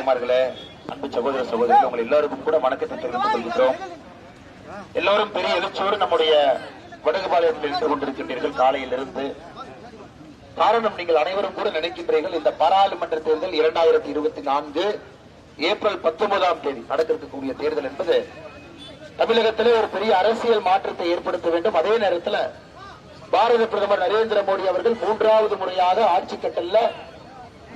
தாய்மார்களே அன்பு சகோதர சகோதரிகள் உங்கள் எல்லாருக்கும் கூட வணக்கத்தை தெரிவித்துக் கொள்கிறோம் எல்லாரும் பெரிய எழுச்சியோடு நம்முடைய வடகுபாளையத்தில் இருந்து கொண்டிருக்கின்றீர்கள் காலையிலிருந்து. காரணம் நீங்கள் அனைவரும் கூட நினைக்கின்றீர்கள் இந்த பாராளுமன்ற தேர்தல் இரண்டாயிரத்தி இருபத்தி நான்கு ஏப்ரல் பத்தொன்பதாம் தேதி நடக்க இருக்கக்கூடிய தேர்தல் என்பது தமிழகத்திலே ஒரு பெரிய அரசியல் மாற்றத்தை ஏற்படுத்த வேண்டும். அதே நேரத்தில் பாரத பிரதமர் நரேந்திர மோடி அவர்கள் மூன்றாவது முறையாக ஆட்சி கட்டல்ல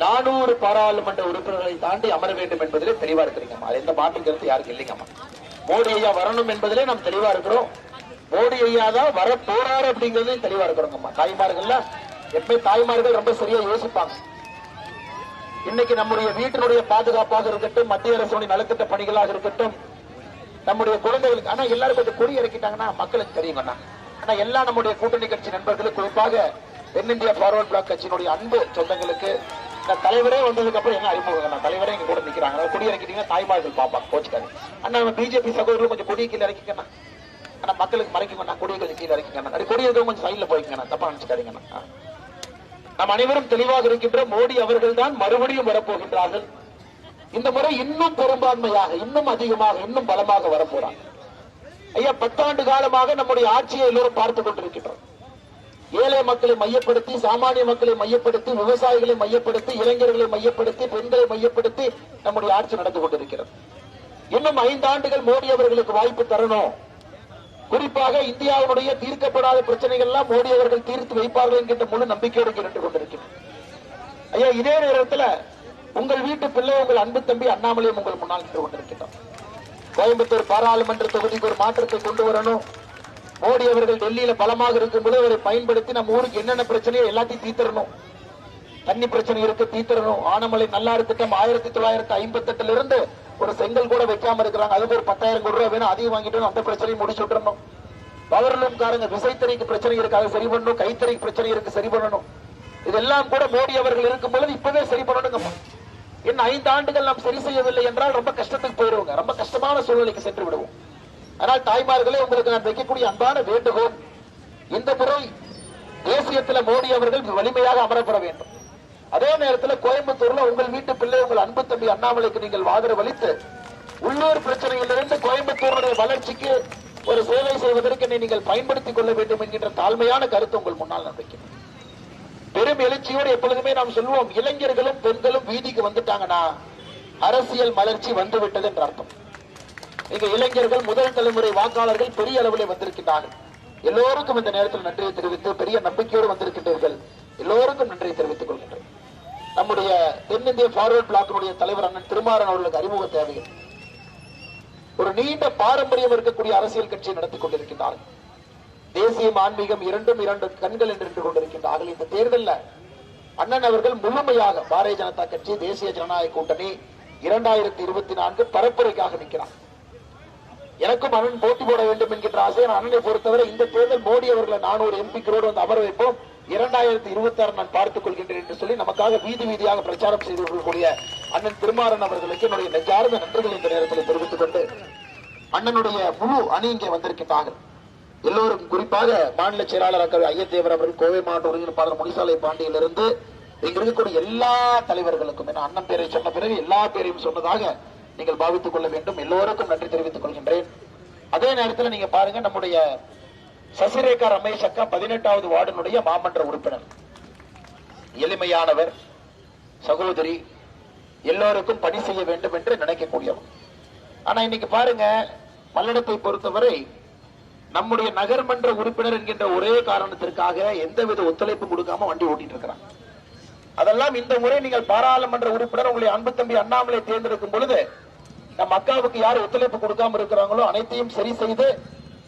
நானூறு பாராளுமன்ற உறுப்பினர்களை தாண்டி அமர வேண்டும் என்பதிலே தெளிவா இருக்கிறீங்கம்மா. அது எந்த மாற்று கருத்து யாருக்கு இல்லைங்கம்மா. மோடி ஐயா வரணும் என்பதிலே நாம் தெளிவா இருக்கிறோம். மோடி ஐயா தான் வர போறாரு அப்படிங்கறதையும் தெளிவா இருக்கிறோங்கம்மா. தாய்மார்கள்ல எப்பவுமே தாய்மார்கள் ரொம்ப சரியா யோசிப்பாங்க. இன்னைக்கு நம்முடைய வீட்டினுடைய பாதுகாப்பாக இருக்கட்டும் மத்திய அரசுடைய நலத்திட்ட பணிகளாக இருக்கட்டும் நம்முடைய குழந்தைகளுக்கு ஆனா எல்லாரும் கொஞ்சம் கொடி இறக்கிட்டாங்கன்னா மக்களுக்கு தெரியுங்கண்ணா ஆனா எல்லா நம்முடைய கூட்டணி கட்சி நண்பர்களுக்கு குறிப்பாக தென்னிந்தியா பார்வர்ட் பிளாக் கட்சியினுடைய அன்பு சொந்தங்களுக்கு தலைவரே வந்ததுக்கு அப்புறம் என்ன அறிமுகம் நான் தலைவரே இங்க கூட நிக்கிறாங்க. அதனால கொடி இறக்கிட்டீங்கன்னா தாய்மார்கள் பார்ப்பாங்க. கோச்சுக்காரு அண்ணா நம்ம பிஜேபி சகோதரர்கள் கொஞ்சம் கொடியை கீழே இறக்கிக்கண்ணா. ஆனா மக்களுக்கு மறைக்கணும் கொடியை கொஞ்சம் கீழே இறக்கிக்கண்ணா அது கொடி இருக்கவங்க கொஞ்சம் சைட்ல போய்க்கண்ணா தப்பா நினைச்சுக்காதீங்கண்ணா. நம் அனைவரும் தெளிவாக இருக்கின்ற மோடி அவர்கள் தான் மறுபடியும் வரப்போகின்றார்கள். இந்த முறை இன்னும் பெரும்பான்மையாக இன்னும் அதிகமாக இன்னும் பலமாக வரப்போறாங்க. ஐயா பத்தாண்டு காலமாக நம்முடைய ஆட்சியை எல்லோரும் பார்த்துக் கொண்டிருக்கின்றோம். மக்களை மையப்படுத்தி சாமானிய மக்களை மையப்படுத்தி விவசாயிகளை மையப்படுத்தி இளைஞர்களை மையப்படுத்தி பெண்களை மையப்படுத்தி நம்முடைய ஆட்சி நடந்து கொண்டிருக்கிறது. இன்னும் ஐந்து ஆண்டுகள் மோடி அவர்களுக்கு வாய்ப்பு தரணும். குறிப்பாக இந்தியாவுடைய தீர்க்கப்படாத பிரச்சனைகள் எல்லாம் மோடி அவர்கள் தீர்த்து வைப்பார்கள் என்கின்ற முழு நம்பிக்கையோடு இங்கே கொண்டிருக்கிறேன் ஐயா இதே நேரத்தில் உங்கள் வீட்டு பிள்ளை உங்கள் அன்பு தம்பி அண்ணாமலையும் உங்கள் முன்னால் நின்று கொண்டிருக்கின்றோம் கோயம்புத்தூர் பாராளுமன்ற தொகுதிக்கு ஒரு மாற்றத்தை கொண்டு வரணும். மோடி அவர்கள் டெல்லியில பலமாக இருக்கும்போது அவரை பயன்படுத்தி நம்ம ஊருக்கு என்னென்ன பிரச்சனையோ எல்லாத்தையும் தீர்த்தரணும் தண்ணி பிரச்சனை இருக்கு தீர்த்தரணும் ஆனமலை நல்லாறு திட்டம் ஆயிரத்தி தொள்ளாயிரத்தி ஐம்பத்தி எட்டுல இருந்து ஒரு செங்கல் கூட வைக்காம இருக்கிறாங்க. அதுக்கு ஒரு பத்தாயிரம் கோடி ரூபாய் வேணும். அதிகம் வாங்கிட்டு அந்த பிரச்சனையும் முடிச்சு விட்டுறணும் பவர்லூம் காரங்க விசைத்தறிக்கு பிரச்சனை இருக்கு. அதை சரி பண்ணணும். கைத்தறிக்கு பிரச்சனை இருக்கு. சரி பண்ணணும். இதெல்லாம் கூட மோடி அவர்கள் இருக்கும் பொழுது இப்பவே சரி பண்ணணுங்க. இன்னும் ஐந்து ஆண்டுகள் நாம் சரி செய்யவில்லை என்றால் ரொம்ப கஷ்டத்துக்கு போயிருவோங்க. ரொம்ப கஷ்டமான சூழ்நிலைக்கு சென்று விடுவோம். ஆனால் தாய்மார்களே உங்களுக்கு நான் வைக்கக்கூடிய அன்பான வேண்டுகோள் இந்த முறை தேசியத்துல மோடி அவர்கள் வலிமையாக அமரப்பட வேண்டும். அதே நேரத்தில் கோயம்புத்தூர்ல உங்கள் வீட்டு பிள்ளை உங்கள் அன்பு தம்பி அண்ணாமலைக்கு நீங்கள் ஆதரவு அளித்து உள்ளூர் பிரச்சனையிலிருந்து கோயம்புத்தூருடைய வளர்ச்சிக்கு ஒரு சேவை செய்வதற்கு என்னை நீங்கள் பயன்படுத்திக் கொள்ள வேண்டும் என்கின்ற தாழ்மையான கருத்து உங்கள் முன்னால் நான் வைக்கிறேன். பெரும் எழுச்சியோடு எப்பொழுதுமே நாம் சொல்லுவோம் இளைஞர்களும் பெண்களும் வீதிக்கு வந்துட்டாங்கன்னா அரசியல் மலர்ச்சி வந்துவிட்டது என்று என்ற அர்த்தம். இங்க இளைஞர்கள் முதல் தலைமுறை வாக்காளர்கள் பெரிய அளவில் வந்திருக்கின்றார்கள். எல்லோருக்கும் இந்த நேரத்தில் நன்றியை தெரிவித்து பெரிய நம்பிக்கையோடு வந்திருக்கின்றீர்கள். எல்லோருக்கும் நன்றியை தெரிவித்துக் கொள்கின்றேன். நம்முடைய தென்னிந்திய பார்வர்ட் பிளாக்கினுடைய தலைவர் அண்ணன் திருமாறன் அவர்களுக்கு அறிமுக தேவைகள் ஒரு நீண்ட பாரம்பரியம் இருக்கக்கூடிய அரசியல் கட்சியை நடத்திக் கொண்டிருக்கின்றார்கள். தேசியம் ஆன்மீகம் இரண்டும் இரண்டு கண்கள் என்று நின்று கொண்டிருக்கின்றார்கள். இந்த தேர்தலில் அண்ணன் அவர்கள் முழுமையாக பாரதிய ஜனதா கட்சி தேசிய ஜனநாயக கூட்டணி இரண்டாயிரத்தி இருபத்தி நான்கு பரப்புரைக்காக நிற்கிறார். எனக்கும் அண்ணன் போட்டி போட வேண்டும் என்கின்ற ஆசை நான் அண்ணனை பொறுத்தவரை இந்த தேர்தல் மோடி அவர்களை நானூறு எம்பிக்களோடு வந்து அமர வைப்போம். இரண்டாயிரத்தி இருபத்தி ஆறு நான் பார்த்துக் கொள்கின்றேன் என்று சொல்லி நமக்காக வீதி வீதியாக பிரச்சாரம் செய்து கொள்ளக்கூடிய அண்ணன் திருமாறன் அவர்களுக்கு என்னுடைய நெஞ்சார்ந்த நன்றிகள் இந்த நேரத்தில் தெரிவித்துக் கொண்டு அண்ணனுடைய முழு அணி இங்கே வந்திருக்கின்றார்கள். எல்லோரும் குறிப்பாக மாநில செயலாளர் அக்கறை ஐயத்தேவர் அவர்கள் கோவை மாவட்ட ஒருங்கிணைப்பாளர் முனிசாலை பாண்டியிலிருந்து இங்க இருக்கக்கூடிய எல்லா தலைவர்களுக்கும் அண்ணன் பேரை சொன்ன பிறகு எல்லா பேரையும் சொன்னதாக நீங்கள் பாவித்துக் கொள்ள வேண்டும். எல்லோருக்கும் நன்றி தெரிவித்துக் கொள்கின்றேன். அதே நேரத்தில் நீங்க பாருங்க நம்முடைய சசிரேகா ரமேஷ் அக்கா பதினெட்டாவது வார்டினுடைய மாமன்ற உறுப்பினர். எளிமையானவர் சகோதரி எல்லோருக்கும் பணி செய்ய வேண்டும் என்று நினைக்கக்கூடியவர். ஆனா இன்னைக்கு பாருங்க பல்லடத்தை பொறுத்தவரை நம்முடைய நகர்மன்ற உறுப்பினர் என்கின்ற ஒரே காரணத்திற்காக எந்தவித ஒத்துழைப்பு கொடுக்காம வண்டி ஓட்டிட்டு இருக்கிறாங்க அதெல்லாம் இந்த முறை நீங்கள் பாராளுமன்ற உறுப்பினர் உங்களை அன்பு தம்பி அண்ணாமலை தேர்ந்தெடுக்கும் பொழுது நம் அக்காவுக்கு யார் ஒத்துழைப்பு கொடுக்காம இருக்கிறாங்களோ அனைத்தையும் சரி செய்து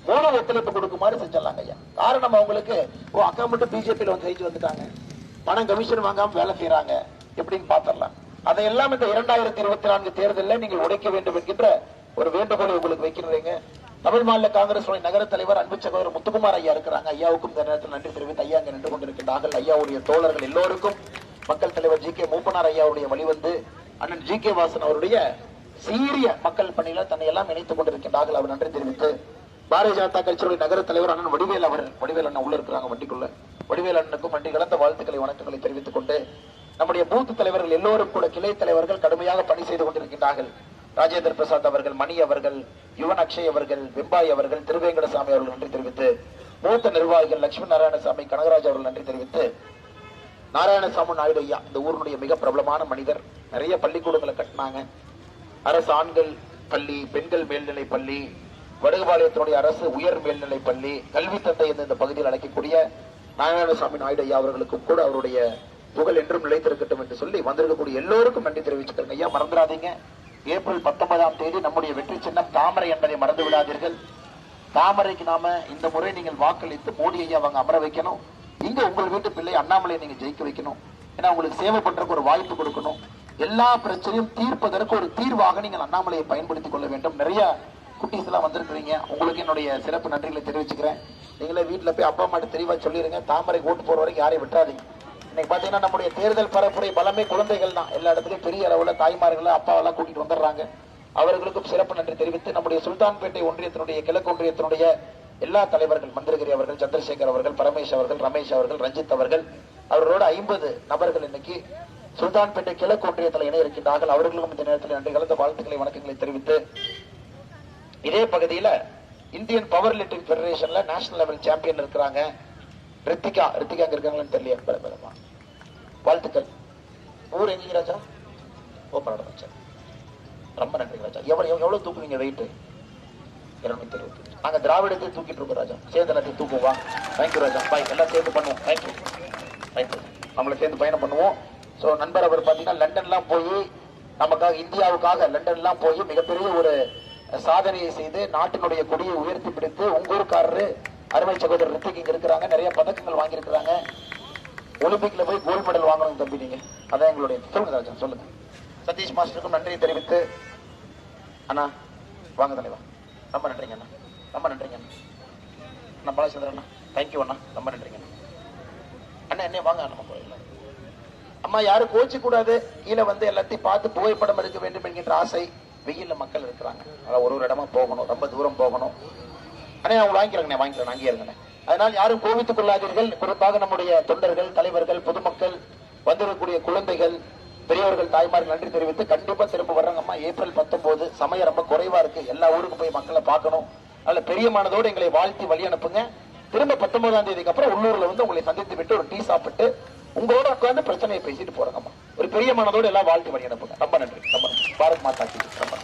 மூணு ஒத்துழைப்பு கொடுக்குமாறு செஞ்சிடலாங்க ஐயா. காரணம் அவங்களுக்கு ஓ அக்கா மட்டும் பிஜேபியில் வந்து ஜெயிச்சு வந்துட்டாங்க. பணம் கமிஷன் வாங்காம வேலை செய்யறாங்க எப்படின்னு பாத்திரலாம். அதையெல்லாம் இந்த இரண்டாயிரத்தி இருபத்தி நான்கு தேர்தலில் நீங்கள் உடைக்க வேண்டும் என்கின்ற ஒரு வேண்டுகோளை உங்களுக்கு வைக்கிறீங்க. தமிழ் மாநில காங்கிரஸ் நகர தலைவர் அன்பு சகோதரர் முத்துக்குமார் ஐயா இருக்கிறாங்க. ஐயாவுக்கும் இந்த நேரத்தில் நன்றி தெரிவித்து ஐயா அங்கே நின்று கொண்டிருக்கின்றார்கள் ஐயாவுடைய தோழர்கள் எல்லோருக்கும் மக்கள் தலைவர் ஜி கே மூப்பனார் ஐயாவுடைய வழிவந்து அண்ணன் ஜி கே வாசன் அவருடைய சீரிய மக்கள் பணியில தன்னை எல்லாம் இணைத்துக் கொண்டிருக்கின்றார்கள் அவர் நன்றி தெரிவித்து பாரதிய ஜனதா கட்சியுடைய நகர தலைவர் அண்ணன் வடிவேல் அவர் வடிவேல் அண்ணன் உள்ள இருக்கிறாங்க வண்டிக்குள்ள. வடிவேல் அண்ணனுக்கும் வண்டி கலந்த வாழ்த்துக்களை வணக்கங்களை தெரிவித்துக் கொண்டு நம்முடைய பூத் தலைவர்கள் எல்லோரும் கூட கிளை தலைவர்கள் கடுமையாக பணி செய்து கொண்டிருக்கின்றார்கள். ராஜேந்திர பிரசாத் அவர்கள் மணி அவர்கள் யுவன் அக்ஷய் அவர்கள் வெம்பாய் அவர்கள் திருவேங்கடசாமி அவர்கள் நன்றி தெரிவித்து மூத்த நிர்வாகிகள் லட்சுமி நாராயணசாமி கனகராஜ் அவர்கள் நன்றி தெரிவித்து நாராயணசாமி நாயுடு ஐயா இந்த ஊருடைய மிக பிரபலமான மனிதர். நிறைய பள்ளிக்கூடங்களை கட்டினாங்க. அரசு ஆண்கள் பள்ளி பெண்கள் மேல்நிலை பள்ளி வடுகுபாளையத்தினுடைய அரசு உயர் மேல்நிலை பள்ளி கல்வி தந்தை என்ற இந்த பகுதியில் அழைக்கக்கூடிய நாராயணசாமி நாயுடு ஐயா அவர்களுக்கும் கூட அவருடைய புகழ் என்றும் நிலைத்திருக்கட்டும் என்று சொல்லி வந்திருக்கக்கூடிய எல்லோருக்கும் நன்றி தெரிவிச்சுக்கிறேங்க ஐயா. மறந்துடாதீங்க. ஏப்ரல் பத்தொன்பதாம் தேதி நம்முடைய வெற்றி சின்னம் தாமரை என்பதை மறந்து விடாதீர்கள். தாமரைக்கு நாம இந்த முறை நீங்கள் வாக்களித்து மோடி ஐயா அவங்க அமர வைக்கணும். இங்க உங்கள் வீட்டு பிள்ளை அண்ணாமலை நீங்க ஜெயிக்க வைக்கணும். ஏன்னா உங்களுக்கு சேவை பண்றதுக்கு ஒரு வாய்ப்பு கொடுக்கணும். எல்லா பிரச்சனையும் தீர்ப்பதற்கு ஒரு தீர்வாக நீங்கள் அண்ணாமலையை பயன்படுத்திக் கொள்ள வேண்டும். நிறைய குட்டீஸ் எல்லாம் வந்திருக்கிறீங்க. உங்களுக்கு என்னுடைய சிறப்பு நன்றிகளை தெரிவிச்சுக்கிறேன். நீங்களே வீட்டில் போய் அப்பா அம்மாட்ட தெளிவாக சொல்லிடுங்க தாமரை ஓட்டு போற வரைக்கும் யாரையும் விட்டாதீங்க. இன்னைக்கு பார்த்தீங்கன்னா நம்முடைய தேர்தல் பரப்புரை பலமே குழந்தைகள் தான். எல்லா இடத்துலையும் பெரிய அளவில் தாய்மார்களை அப்பாவெல்லாம் கூட்டிட்டு வந்துடுறாங்க. அவர்களுக்கும் சிறப்பு நன்றி தெரிவித்து நம்முடைய சுல்தான்பேட்டை ஒன்றியத்தினுடைய கிழக்கு ஒன்றியத்தினுடைய எல்லா தலைவர்கள் மந்திரகிரி அவர்கள் சந்திரசேகர் அவர்கள் பரமேஷ் அவர்கள் ரமேஷ் அவர்கள் ரஞ்சித் அவர்கள் அவர்களோட ஐம்பது நபர்கள் இன்னைக்கு சுல்தான்பேட்டை கிழக்கு ஒன்றியத்தில் இணை இருக்கின்றார்கள். அவர்களுக்கும் இந்த நேரத்தில் நன்றி. கலந்த வாழ்த்துக்களை வணக்கங்களை தெரிவித்து இதே பகுதியில இந்தியன் பவர் லிட்டிங் ஃபெடரேஷன்ல நேஷனல் லெவல் சாம்பியன் இருக்கிறாங்க. ரித்திகா ரித்திகா அங்க இருக்காங்களான்னு தெரியல பிரபலமா வாழ்த்துக்கள். ஊர் எங்க ராஜா? ஓ பரவாயில்ல ரொம்ப நன்றி ராஜா. எவ்வளவு எவ்வளவு தூக்குவீங்க வெயிட்டு இருநூத்தி இருபத்தி நாங்க திராவிடத்தை தூக்கிட்டு இருக்கோம் ராஜா. சேர்ந்து தூக்குவோம். தூக்குவா தேங்க்யூ ராஜா. பாய் எல்லாம் சேர்ந்து பண்ணுவோம். தேங்க்யூ நம்மளை சேர்ந்து பயணம் பண்ணுவோம். ஸோ நண்பர் அவர் பாத்தீங்கன்னா லண்டன்லாம் போய் நமக்காக இந்தியாவுக்காக லண்டன்லாம் போய் மிகப்பெரிய ஒரு சாதனையை செய்து நாட்டினுடைய கொடியை உயர்த்தி பிடித்து உங்கூருக்காரரு அருமை சகோதரர் ரித்திக் இங்க இருக்கிறாங்க. நிறைய பதக்கங்கள் வாங்கியிருக்கிறாங்க. ஒலிம்பிக்ல போய் கோல்ட் மெடல் வாங்கணும் தம்பி நீங்க அதான் எங்களுடைய சொல்லுங்க ராஜா சொல்லுங்க. சதீஷ் மாஸ்டருக்கும் நன்றியை தெரிவித்து அண்ணா வாங்க தலைவா. ரொம்ப நன்றிங்க அண்ணா. ரொம்ப நன்றிங்க அண்ணா. அண்ணா பாலச்சந்திரன் அண்ணா தேங்க்யூ அண்ணா. ரொம்ப நன்றிங்க அண்ணா. அண்ணா என்ன வாங்க நம்ம கோயில்ல அம்மா யாரும் கோச்சு கூடாது கீழே வந்து எல்லாத்தையும் பார்த்து புகைப்படம் எடுக்க வேண்டும் என்கின்ற ஆசை வெயில்ல மக்கள் இருக்கிறாங்க. அதான் ஒரு ஒரு இடமா போகணும். ரொம்ப தூரம் போகணும். அண்ணே அவங்க வாங்கிக்கிறேங்கண்ணே வாங்கிக்கிறேன். அங்கேயே இருங்கண்ணே அதனால் யாரும் கோவித்துக் கொள்ளாதீர்கள் குறிப்பாக நம்முடைய தொண்டர்கள் தலைவர்கள் பொதுமக்கள் வந்திருக்கக்கூடிய குழந்தைகள் பெரியவர்கள் தாய்மார்கள் நன்றி தெரிவித்து கண்டிப்பா திரும்ப வர்றாங்கம்மா ஏப்ரல் பத்தொன்பது சமயம் ரொம்ப குறைவா இருக்கு. எல்லா ஊருக்கும் போய் மக்களை பார்க்கணும். அதில் பெரியமானதோடு எங்களை வாழ்த்தி வழி அனுப்புங்க. திரும்ப பத்தொன்பதாம் தேதிக்கு அப்புறம் உள்ளூர்ல வந்து உங்களை சந்தித்து விட்டு ஒரு டீ சாப்பிட்டு உங்களோட உட்கார்ந்து பிரச்சனையை பேசிட்டு போறாங்கம்மா. ஒரு பெரிய மனதோடு எல்லாம் வாழ்த்து வழி அனுப்புங்க. ரொம்ப நன்றி. ரொம்ப நன்றி. பாரத் மாதா ரொம்ப